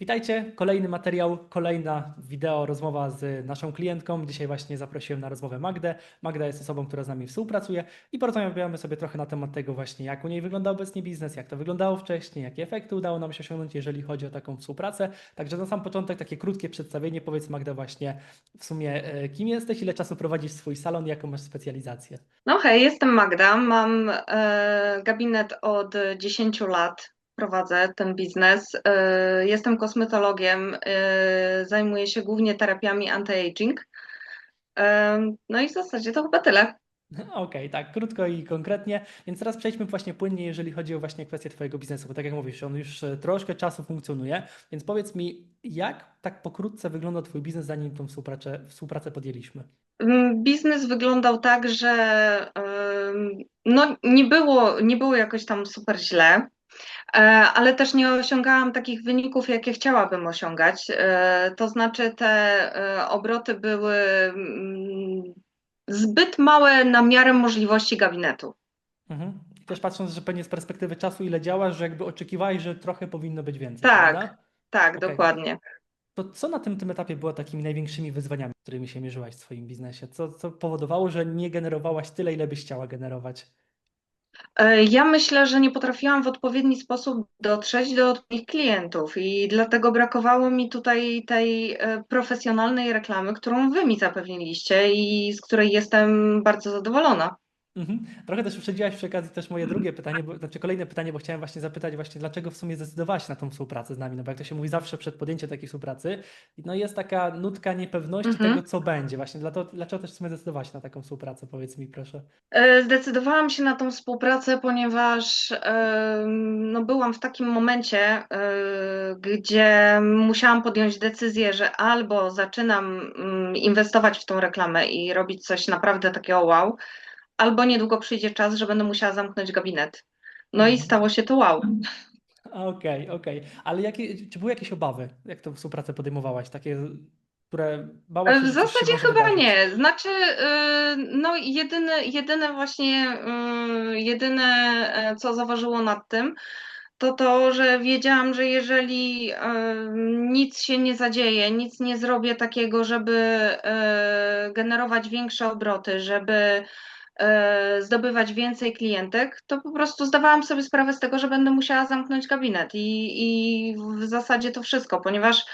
Witajcie, kolejny materiał, kolejna wideo, rozmowa z naszą klientką. Dzisiaj właśnie zaprosiłem na rozmowę Magdę. Magda jest osobą, która z nami współpracuje i porozmawiamy sobie trochę na temat tego właśnie, jak u niej wygląda obecnie biznes, jak to wyglądało wcześniej, jakie efekty udało nam się osiągnąć, jeżeli chodzi o taką współpracę. Także na sam początek takie krótkie przedstawienie. Powiedz Magda właśnie w sumie, e, kim jesteś, ile czasu prowadzisz swój salon, jaką masz specjalizację? No hej, jestem Magda, mam e, gabinet od 10 lat, prowadzę ten biznes. E, jestem kosmetologiem, e, zajmuję się głównie terapiami anti-aging. E, no i w zasadzie to chyba tyle. Okej, tak, krótko i konkretnie. Więc teraz przejdźmy właśnie płynnie, jeżeli chodzi o właśnie kwestię Twojego biznesu, bo tak jak mówisz, on już e, troszkę czasu funkcjonuje, więc powiedz mi, jak tak pokrótce wygląda Twój biznes, zanim tą współpracę, współpracę podjęliśmy? Mm, Biznes wyglądał tak, że no, nie było, nie było jakoś tam super źle. E, ale też nie osiągałam takich wyników, jakie chciałabym osiągać. E, To znaczy, te e, obroty były mm, zbyt małe na miarę możliwości gabinetu. Mhm. Też patrząc, że pewnie z perspektywy czasu, ile działasz, że jakby oczekiwałeś, że trochę powinno być więcej, Tak, prawda? tak, Okej. dokładnie. To co na tym, tym etapie było takimi największymi wyzwaniami, z którymi się mierzyłaś w swoim biznesie? Co, co powodowało, że nie generowałaś tyle, ile byś chciała generować? E, Ja myślę, że nie potrafiłam w odpowiedni sposób dotrzeć do moich klientów i dlatego brakowało mi tutaj tej e, profesjonalnej reklamy, którą wy mi zapewniliście i z której jestem bardzo zadowolona. Mhm. Trochę też uprzedziłaś przy okazji też moje drugie pytanie, bo, znaczy kolejne pytanie, bo chciałem właśnie zapytać właśnie, dlaczego w sumie zdecydowałaś na tą współpracę z nami, no bo jak to się mówi zawsze przed podjęciem takiej współpracy, no jest taka nutka niepewności Mhm. tego, co będzie właśnie, dlatego, dlaczego też w sumie zdecydowałaś na taką współpracę, powiedz mi proszę. E, Zdecydowałam się na tą współpracę, ponieważ no, byłam w takim momencie, e, gdzie musiałam podjąć decyzję, że albo zaczynam mm, inwestować w tą reklamę i robić coś naprawdę takiego wow, albo niedługo przyjdzie czas, że będę musiała zamknąć gabinet. No i Mhm. stało się to wow. Okej, okej, ale jakie, czy były jakieś obawy, jak tą współpracę podejmowałaś, takie, które bałaś się, W zasadzie chyba wydarzyć? nie. Znaczy, y, no jedyne, jedyne właśnie, y, jedyne e, co zaważyło nad tym, to to, że wiedziałam, że jeżeli y, nic się nie zadzieje, nic nie zrobię takiego, żeby y, generować większe obroty, żeby zdobywać więcej klientek, to po prostu zdawałam sobie sprawę z tego, że będę musiała zamknąć gabinet i, i w zasadzie to wszystko, ponieważ e,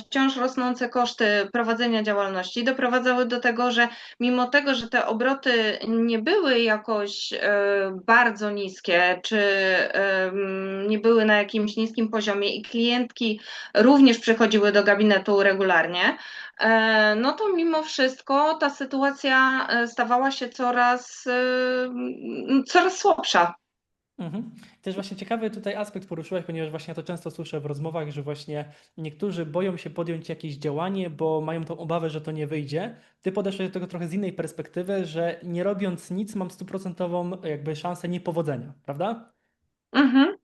wciąż rosnące koszty prowadzenia działalności doprowadzały do tego, że mimo tego, że te obroty nie były jakoś e, bardzo niskie, czy em, nie były na jakimś niskim poziomie i klientki również przychodziły do gabinetu regularnie, e, no to mimo wszystko ta sytuacja e, stawała się coraz, e, coraz słabsza. Mhm. Też właśnie ciekawy tutaj aspekt poruszyłaś, ponieważ właśnie ja to często słyszę w rozmowach, że właśnie niektórzy boją się podjąć jakieś działanie, bo mają tą obawę, że to nie wyjdzie. Ty podeszłeś do tego trochę z innej perspektywy, że nie robiąc nic mam stuprocentową jakby szansę niepowodzenia, prawda? Mhm.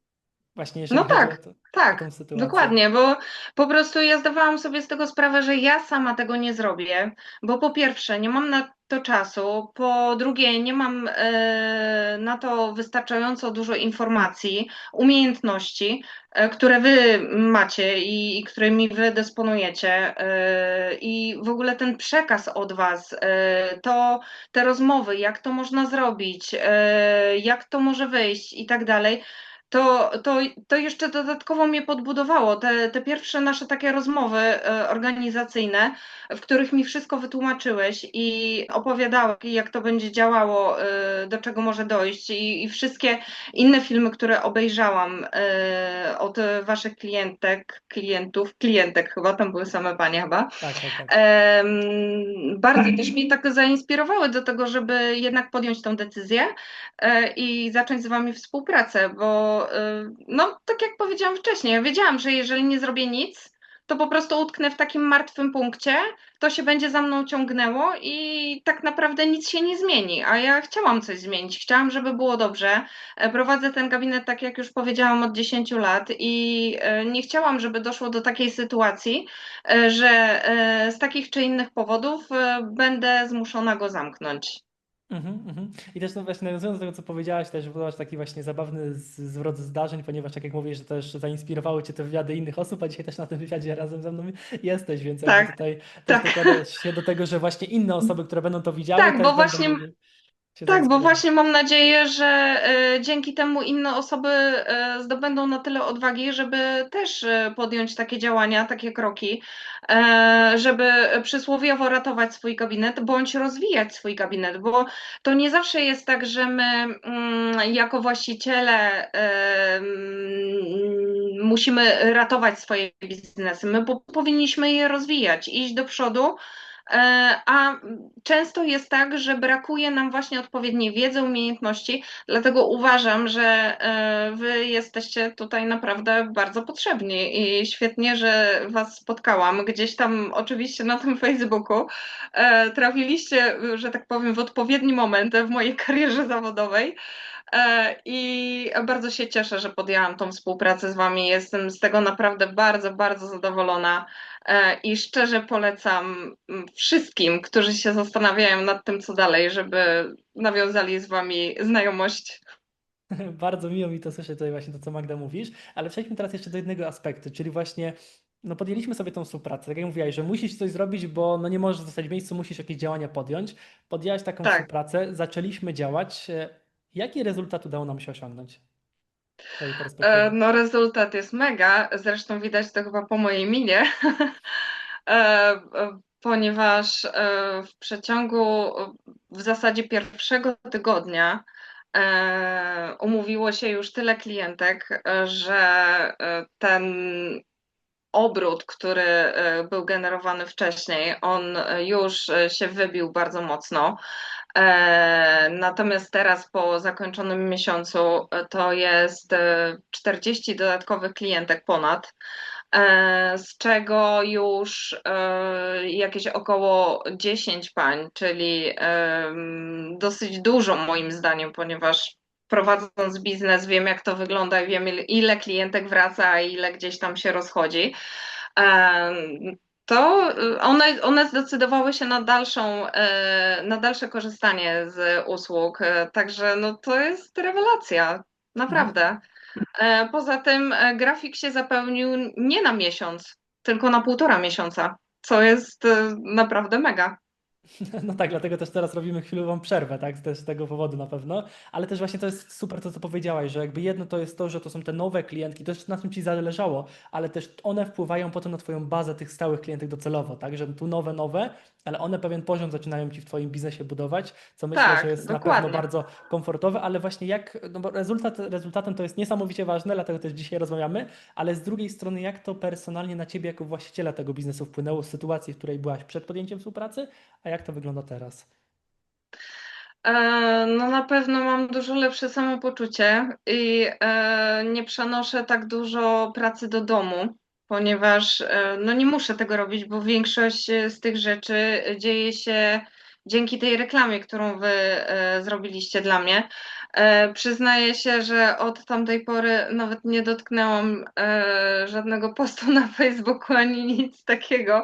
Właśnie No jeżeli chodzi o tak, to, tak, dokładnie, bo po prostu ja zdawałam sobie z tego sprawę, że ja sama tego nie zrobię, bo po pierwsze nie mam na to czasu, po drugie nie mam e, na to wystarczająco dużo informacji, umiejętności, e, które wy macie i, i którymi wy dysponujecie e, i w ogóle ten przekaz od was, to te rozmowy, jak to można zrobić, jak to może wyjść i tak dalej to, to, to jeszcze dodatkowo mnie podbudowało. Te, te pierwsze nasze takie rozmowy e, organizacyjne, w których mi wszystko wytłumaczyłeś i opowiadałeś, jak to będzie działało, e, do czego może dojść, i, i wszystkie inne filmy, które obejrzałam e, od waszych klientek, klientów, klientek chyba, tam były same panie chyba. Tak, tak, tak. Bardzo też mnie tak zainspirowały do tego, żeby jednak podjąć tę decyzję i zacząć z wami współpracę, bo e, no, tak jak powiedziałam wcześniej, wiedziałam, że jeżeli nie zrobię nic, to po prostu utknę w takim martwym punkcie, to się będzie za mną ciągnęło i tak naprawdę nic się nie zmieni, a ja chciałam coś zmienić, chciałam, żeby było dobrze. E, Prowadzę ten gabinet, tak jak już powiedziałam, od 10 lat i e, nie chciałam, żeby doszło do takiej sytuacji, e, że z takich czy innych powodów będę zmuszona go zamknąć. Mhm, mhm. I też no właśnie nawiązując do tego, co powiedziałaś, też wywołasz taki właśnie zabawny z- zwrot zdarzeń, ponieważ tak jak mówisz, że też zainspirowały Cię te wywiady innych osób, a dzisiaj też na tym wywiadzie razem ze mną jesteś, więc jakby Tak, tutaj też tak. dokładasz się do tego, że właśnie inne osoby, które będą to widziały, Tak, też bo będą właśnie mogły Tak, bo właśnie mam nadzieję, że e, dzięki temu inne osoby e, zdobędą na tyle odwagi, żeby też e, podjąć takie działania, takie kroki, żeby przysłowiowo ratować swój gabinet bądź rozwijać swój gabinet, bo to nie zawsze jest tak, że my mm, jako właściciele mm, musimy ratować swoje biznesy. My po, powinniśmy je rozwijać, iść do przodu. E, A często jest tak, że brakuje nam właśnie odpowiedniej wiedzy, umiejętności, dlatego uważam, że e, Wy jesteście tutaj naprawdę bardzo potrzebni i świetnie, że Was spotkałam. Gdzieś tam, oczywiście na tym Facebooku, e, trafiliście, że tak powiem, w odpowiedni moment w mojej karierze zawodowej. I bardzo się cieszę, że podjęłam tą współpracę z Wami. Jestem z tego naprawdę bardzo, bardzo zadowolona. E, I szczerze polecam mm, wszystkim, którzy się zastanawiają nad tym, co dalej, żeby nawiązali z Wami znajomość. Bardzo miło mi to słyszeć tutaj właśnie to, co Magda mówisz, ale przejdźmy teraz jeszcze do jednego aspektu, czyli właśnie no podjęliśmy sobie tą współpracę, tak jak mówiłaś, że musisz coś zrobić, bo no nie możesz zostać w miejscu, musisz jakieś działania podjąć. Podjęłaś taką Tak. współpracę, zaczęliśmy działać. E, Jaki rezultat udało nam się osiągnąć E? No, rezultat jest mega. Zresztą widać to chyba po mojej minie, E, ponieważ e, w przeciągu w zasadzie pierwszego tygodnia e, umówiło się już tyle klientek, e, że e, ten obrót, który był generowany wcześniej, on już się wybił bardzo mocno. E, Natomiast teraz po zakończonym miesiącu e, to jest e, 40 dodatkowych klientek ponad, e, z czego już e, jakieś około 10 pań, czyli dosyć dużo moim zdaniem, ponieważ prowadząc biznes wiem jak to wygląda i wiem ile klientek wraca, a ile gdzieś tam się rozchodzi. To y, one, one zdecydowały się na dalszą, e, na dalsze korzystanie z usług, e, także no to jest rewelacja, naprawdę. Poza tym grafik się zapełnił nie na miesiąc, tylko na półtora miesiąca, co jest naprawdę mega. No tak, dlatego też teraz robimy chwilową przerwę, tak? Też z tego powodu na pewno, ale też właśnie to jest super to, co powiedziałaś, że jakby jedno to jest to, że to są te nowe klientki, też na tym Ci zależało, ale też one wpływają potem na Twoją bazę tych stałych klientek docelowo, tak? Że tu nowe, nowe, ale one pewien poziom zaczynają Ci w Twoim biznesie budować, co myślę, że Tak, jest na pewno dokładnie. bardzo komfortowe, ale właśnie jak, no bo rezultat, rezultatem to jest niesamowicie ważne, dlatego też dzisiaj rozmawiamy, ale z drugiej strony jak to personalnie na Ciebie jako właściciela tego biznesu wpłynęło z sytuacji, w której byłaś przed podjęciem współpracy, a jak to wygląda teraz? E, No na pewno mam dużo lepsze samopoczucie i e, nie przenoszę tak dużo pracy do domu, ponieważ e, no nie muszę tego robić, bo większość z tych rzeczy dzieje się dzięki tej reklamie, którą wy zrobiliście dla mnie. E, Przyznaję się, że od tamtej pory nawet nie dotknęłam e, żadnego postu na Facebooku ani nic takiego,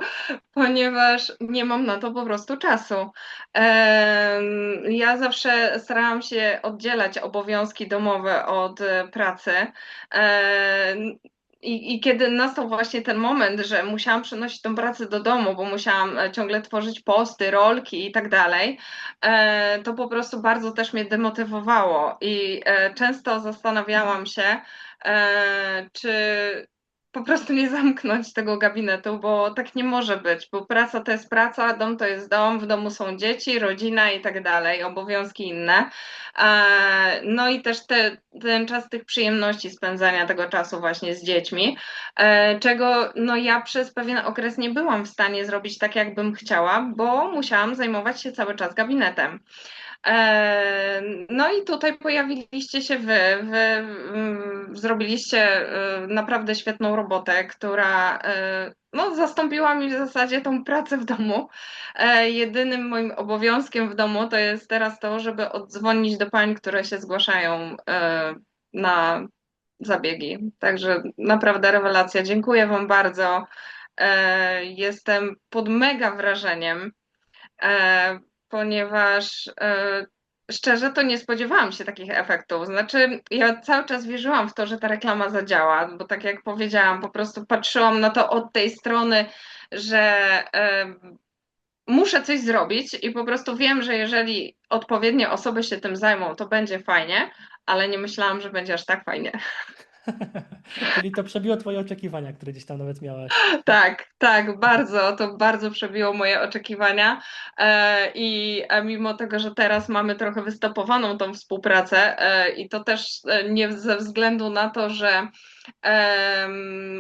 ponieważ nie mam na to po prostu czasu. Em, Ja zawsze starałam się oddzielać obowiązki domowe od e, pracy. I, I kiedy nastał właśnie ten moment, że musiałam przenosić tą pracę do domu, bo musiałam e, ciągle tworzyć posty, rolki i tak dalej, e, to po prostu bardzo też mnie demotywowało. I e, często zastanawiałam się, czy po prostu nie zamknąć tego gabinetu, bo tak nie może być, bo praca to jest praca, dom to jest dom, w domu są dzieci, rodzina i tak dalej, obowiązki inne. E, No i też te, ten czas tych przyjemności spędzania tego czasu właśnie z dziećmi, e, czego no ja przez pewien okres nie byłam w stanie zrobić tak, jakbym chciała, bo musiałam zajmować się cały czas gabinetem. No i tutaj pojawiliście się wy, wy mm, zrobiliście e, naprawdę świetną robotę, która e, no, zastąpiła mi w zasadzie tą pracę w domu. E, Jedynym moim obowiązkiem w domu to jest teraz to, żeby oddzwonić do pań, które się zgłaszają e, na zabiegi. Także naprawdę rewelacja. Dziękuję Wam bardzo. E, Jestem pod mega wrażeniem e, ponieważ e, szczerze to nie spodziewałam się takich efektów. Znaczy, ja cały czas wierzyłam w to, że ta reklama zadziała, bo tak jak powiedziałam, po prostu patrzyłam na to od tej strony, że e, muszę coś zrobić i po prostu wiem, że jeżeli odpowiednie osoby się tym zajmą, to będzie fajnie, ale nie myślałam, że będzie aż tak fajnie. Czyli to przebiło twoje oczekiwania, które gdzieś tam nawet miałaś. Tak, tak, bardzo, to bardzo przebiło moje oczekiwania e, i a mimo tego, że teraz mamy trochę wystopowaną tą współpracę e, i to też e, nie ze względu na to, że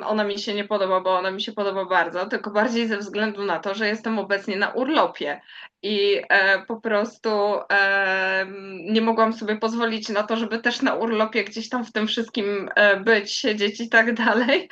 ona mi się nie podoba, bo ona mi się podoba bardzo, tylko bardziej ze względu na to, że jestem obecnie na urlopie i e, po prostu e, nie mogłam sobie pozwolić na to, żeby też na urlopie gdzieś tam w tym wszystkim e, być, siedzieć i tak dalej,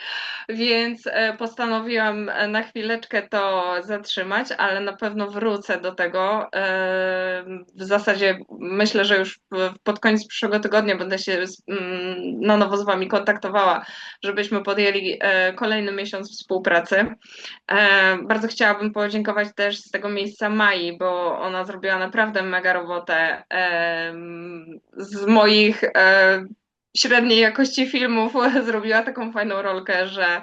więc e, postanowiłam na chwileczkę to zatrzymać, ale na pewno wrócę do tego. E, w zasadzie myślę, że już pod koniec przyszłego tygodnia będę się z- mm, na nowo z Wami kontaktowała, żebyśmy podjęli e, kolejny miesiąc współpracy. E, Bardzo chciałabym podziękować też z tego miejsca Mai, bo ona zrobiła naprawdę mega robotę z moich średniej jakości filmów. Zrobiła taką fajną rolkę, że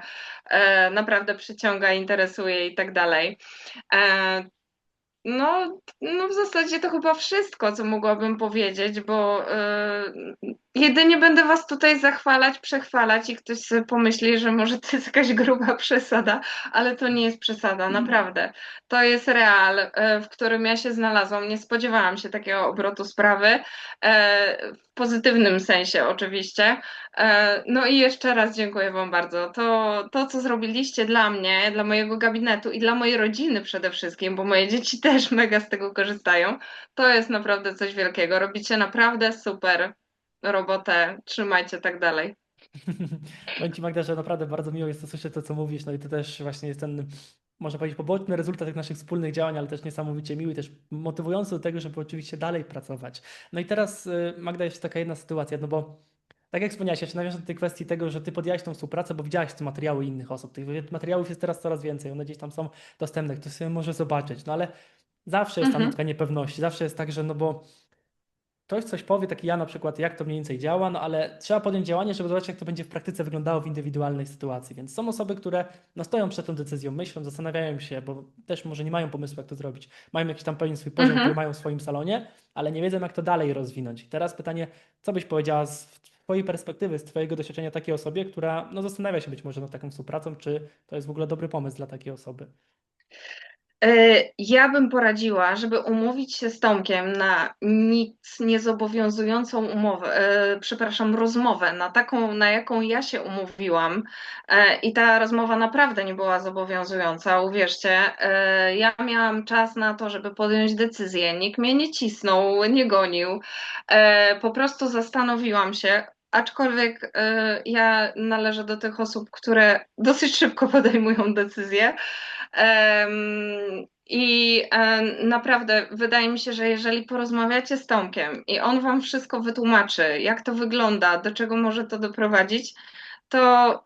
e, naprawdę przyciąga, interesuje i tak dalej. E, No, no w zasadzie to chyba wszystko, co mogłabym powiedzieć, bo e, jedynie będę was tutaj zachwalać, przechwalać i ktoś sobie pomyśli, że może to jest jakaś gruba przesada, ale to nie jest przesada, naprawdę. To jest real, e, w którym ja się znalazłam. Nie spodziewałam się takiego obrotu sprawy, e, w pozytywnym sensie oczywiście. E, No i jeszcze raz dziękuję Wam bardzo. To, to, co zrobiliście dla mnie, dla mojego gabinetu i dla mojej rodziny przede wszystkim, bo moje dzieci też mega z tego korzystają, to jest naprawdę coś wielkiego. Robicie naprawdę super robotę. Trzymajcie tak dalej. Powiem Ci Magda, że naprawdę bardzo miło jest to słyszeć to, co mówisz, no i to też właśnie jest ten, można powiedzieć, poboczny rezultat tych naszych wspólnych działań, ale też niesamowicie miły też motywujący do tego, żeby oczywiście dalej pracować. No i teraz y, Magda, jest taka jedna sytuacja, no bo tak jak wspomniałaś, ja się nawiążę do tej kwestii tego, że ty podjęłaś tą współpracę, bo widziałaś te materiały innych osób. Tych materiałów jest teraz coraz więcej, one gdzieś tam są dostępne, ktoś sobie może zobaczyć, no ale zawsze jest ta Mhm. niepewności, zawsze jest tak, że no bo ktoś coś powie, taki ja na przykład, jak to mniej więcej działa, no ale trzeba podjąć działanie, żeby zobaczyć, jak to będzie w praktyce wyglądało w indywidualnej sytuacji. Więc są osoby, które no, stoją przed tą decyzją, myślą, zastanawiają się, bo też może nie mają pomysłu, jak to zrobić. Mają jakiś tam pewien swój poziom, Mhm. który mają w swoim salonie, ale nie wiedzą, jak to dalej rozwinąć. I teraz pytanie, co byś powiedziała z Twojej perspektywy, z Twojego doświadczenia takiej osobie, która no, zastanawia się być może nad taką współpracą, czy to jest w ogóle dobry pomysł dla takiej osoby? E, Ja bym poradziła, żeby umówić się z Tomkiem na nic niezobowiązującą umowę, e, przepraszam, rozmowę, na taką, na jaką ja się umówiłam. E, I ta rozmowa naprawdę nie była zobowiązująca, uwierzcie. Ja miałam czas na to, żeby podjąć decyzję. Nikt mnie nie cisnął, nie gonił. Po prostu zastanowiłam się. Aczkolwiek ja należę do tych osób, które dosyć szybko podejmują decyzje. I e, naprawdę wydaje mi się, że jeżeli porozmawiacie z Tomkiem i on wam wszystko wytłumaczy, jak to wygląda, do czego może to doprowadzić, to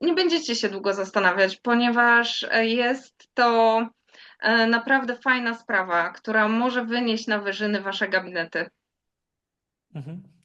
nie będziecie się długo zastanawiać, ponieważ jest to e, naprawdę fajna sprawa, która może wynieść na wyżyny wasze gabinety. Mhm.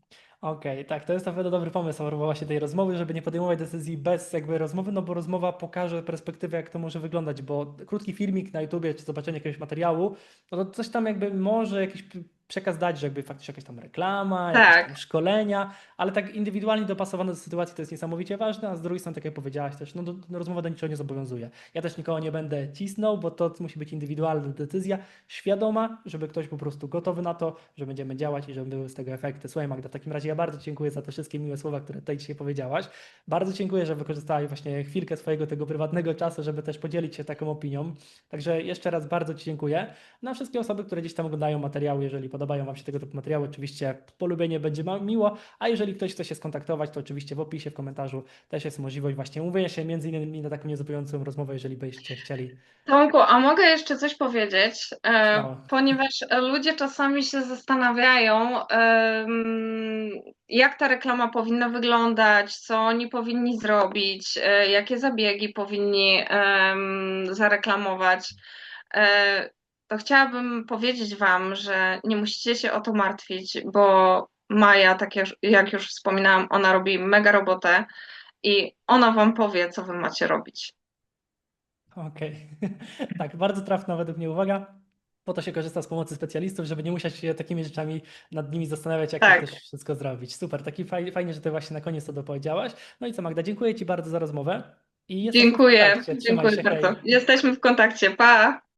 Okej, tak, to jest na pewno dobry pomysł a propos właśnie tej rozmowy, żeby nie podejmować decyzji bez jakby rozmowy, no bo rozmowa pokaże perspektywę, jak to może wyglądać, bo krótki filmik na YouTubie, czy zobaczenie jakiegoś materiału, no to coś tam jakby może jakiś przekaz dać, że jakby faktycznie jakaś tam reklama, jakieś tam Tak, szkolenia, ale tak indywidualnie dopasowane do sytuacji to jest niesamowicie ważne, a z drugiej strony, tak jak powiedziałaś też, no, do, no rozmowa do niczego nie zobowiązuje. Ja też nikogo nie będę cisnął, bo to musi być indywidualna decyzja, świadoma, żeby ktoś po prostu gotowy na to, że będziemy działać i żeby były z tego efekty. Słuchaj Magda, w takim razie ja bardzo dziękuję za te wszystkie miłe słowa, które tutaj dzisiaj powiedziałaś. Bardzo dziękuję, że wykorzystałaś właśnie chwilkę swojego tego prywatnego czasu, żeby też podzielić się taką opinią. Także jeszcze raz bardzo Ci dziękuję. Na wszystkie osoby, które gdzieś tam oglądają materiały, jeżeli podobają Wam się tego typu materiały, oczywiście polubienie będzie miło, a jeżeli ktoś chce się skontaktować, to oczywiście w opisie, w komentarzu też jest możliwość właśnie umówienia się między innymi na taką niezobowiązującą rozmowę, jeżeli byście chcieli. Tomku, a mogę jeszcze coś powiedzieć? E, Śmiało. ponieważ ludzie czasami się zastanawiają, jak ta reklama powinna wyglądać, co oni powinni zrobić, e, jakie zabiegi powinni zareklamować. To chciałabym powiedzieć Wam, że nie musicie się o to martwić, bo Maja, tak jak, już wspominałam, ona robi mega robotę i ona Wam powie, co Wy macie robić. Okej. Tak, bardzo trafna według mnie uwaga. Po to się korzysta z pomocy specjalistów, żeby nie musieć się takimi rzeczami nad nimi zastanawiać, jak Tak. to wszystko zrobić. Super, taki fajnie, fajnie, że ty właśnie na koniec to dopowiedziałaś. No i co, Magda, dziękuję Ci bardzo za rozmowę. Dziękuję, dziękuję się, hej. bardzo. Jesteśmy w kontakcie. Pa!